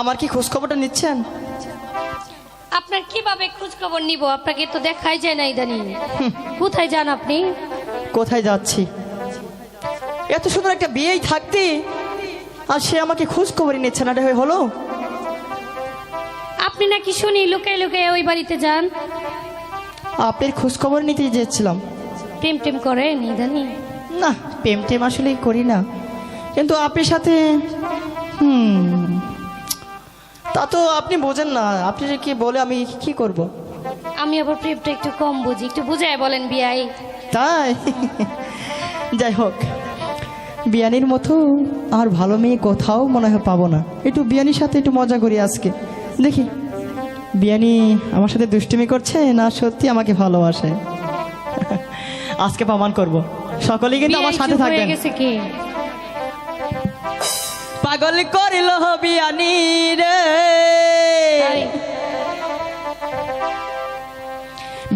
আমার কি খোঁজ খবরটা নিচ্ছেন? আপনার কীভাবে খোঁজ খবর নিব? আপনাকে তো দেখাই যায় না ইদানিং। কোথায় যান আপনি? কোথায় যাচ্ছি? এত সুন্দর একটা বিয়েই থাকতে? আর সে আমাকে খোঁজ খবরই নিচ্ছে না এটা হলো? আপনি নাকি শুনি লুকায় লুকায় ওই বাড়িতে যান। আপনার খোঁজ খবর নিতে যেছিলাম প্রেম টেম করেন ইদানিং না প্রেম টেম আসলে করি না। কিন্তু আপনার সাথে হুম তা তো আপনি বোঝেন না। আপনি কি বলে আমি কি করব? আমি আবার প্রেমটা একটু কম বুঝি একটু বুঝায় বলেন বিয়াই। তাই? যাই হোক বিয়ানির মতো আর ভালো মেয়ে কোথাও মনে হয় পাবো না। একটু বিয়ানির সাথে একটু মজা করি আজকে। দেখি। বিয়ানি আমার সাথে দুষ্টুমি করছে না সত্যি আমাকে ভালোবাসে? আজকে প্রমাণ করব। সকলেই কিন্তু আমার সাথে থাকবেন। গেছে পাগল করিল বিয়ানি রে।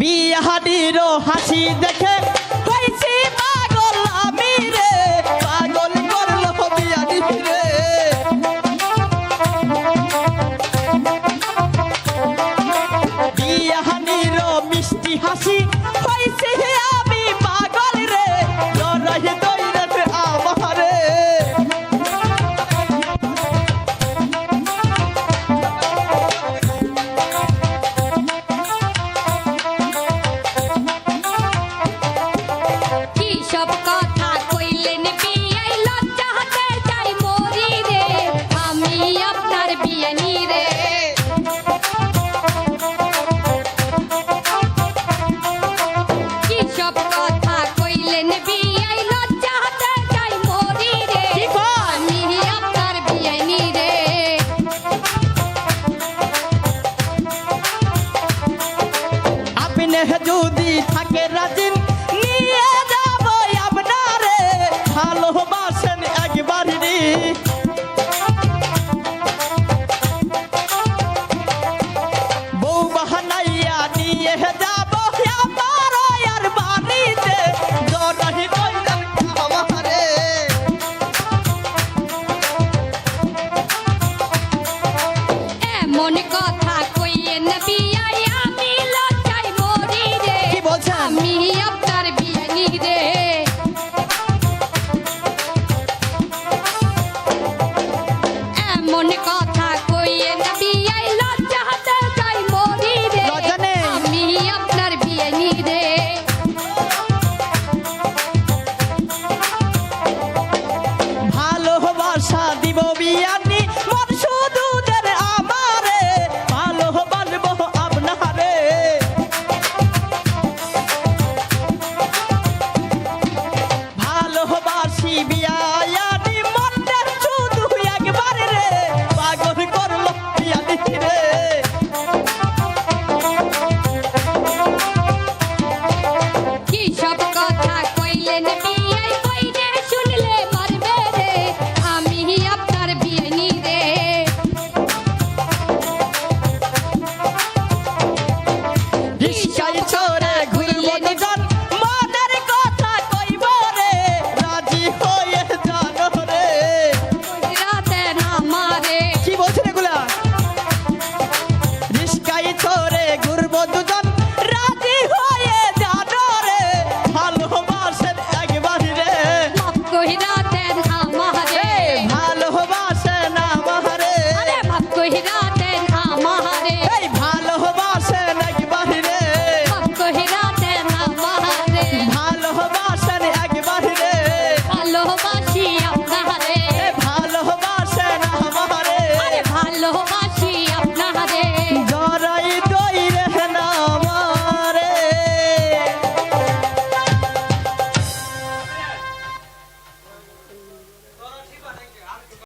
বিহারির হাসি দেখে হয়েছি যদি থাকে রাজিন